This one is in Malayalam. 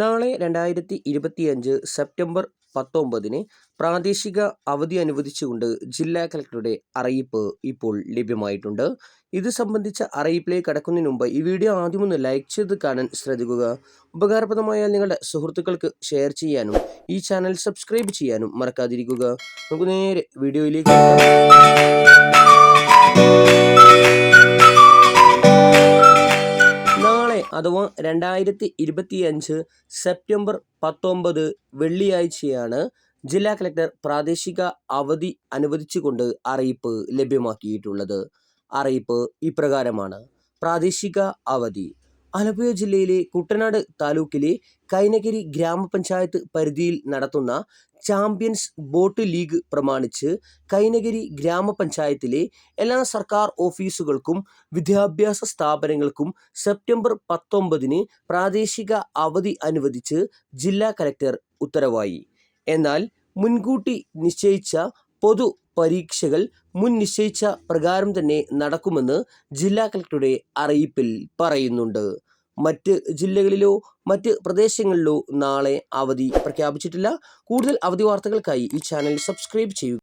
നാളെ രണ്ടായിരത്തി ഇരുപത്തിയഞ്ച് സെപ്റ്റംബർ പത്തൊമ്പതിന് പ്രാദേശിക അവധി അനുവദിച്ചുകൊണ്ട് ജില്ലാ കളക്ടറുടെ അറിയിപ്പ് ഇപ്പോൾ ലഭ്യമായിട്ടുണ്ട്. ഇത് സംബന്ധിച്ച അറിയിപ്പിലേക്ക് കടക്കുന്നതിന് മുമ്പ് ഈ വീഡിയോ ആദ്യമൊന്ന് ലൈക്ക് ചെയ്ത് കാണാൻ ശ്രദ്ധിക്കുക. ഉപകാരപ്രദമായാൽ നിങ്ങളുടെ സുഹൃത്തുക്കൾക്ക് ഷെയർ ചെയ്യാനും ഈ ചാനൽ സബ്സ്ക്രൈബ് ചെയ്യാനും മറക്കാതിരിക്കുക. നമുക്ക് നേരെ വീഡിയോയിലേക്ക് അഥവാ രണ്ടായിരത്തി ഇരുപത്തിയഞ്ച് സെപ്റ്റംബർ പത്തൊമ്പത് വെള്ളിയാഴ്ചയാണ് ജില്ലാ കളക്ടർ പ്രാദേശിക അവധി അനുവദിച്ചുകൊണ്ട് അറിയിപ്പ് ലഭ്യമാക്കിയിട്ടുള്ളത്. അറിയിപ്പ് ഇപ്രകാരമാണ്. പ്രാദേശിക അവധി. ആലപ്പുഴ ജില്ലയിലെ കുട്ടനാട് താലൂക്കിലെ കൈനഗിരി ഗ്രാമപഞ്ചായത്ത് പരിധിയിൽ നടത്തുന്ന ചാമ്പ്യൻസ് ബോട്ട് ലീഗ് പ്രമാണിച്ച് കൈനഗിരി ഗ്രാമപഞ്ചായത്തിലെ എല്ലാ സർക്കാർ ഓഫീസുകൾക്കും വിദ്യാഭ്യാസ സ്ഥാപനങ്ങൾക്കും സെപ്റ്റംബർ പത്തൊമ്പതിന് പ്രാദേശിക അവധി അനുവദിച്ച് ജില്ലാ കലക്ടർ ഉത്തരവായി. എന്നാൽ മുൻകൂട്ടി നിശ്ചയിച്ച പൊതു പരീക്ഷകൾ മുൻ നിശ്ചയിച്ച പ്രകാരം തന്നെ നടക്കുമെന്ന് ജില്ലാ കളക്ടറുടെ അറിയിപ്പിൽ പറയുന്നുണ്ട്. മറ്റ് ജില്ലകളിലോ മറ്റ് പ്രദേശങ്ങളിലോ നാളെ അവധി പ്രഖ്യാപിച്ചിട്ടില്ല. കൂടുതൽ അവധി വാർത്തകൾക്കായി ഈ ചാനൽ സബ്സ്ക്രൈബ് ചെയ്യുക.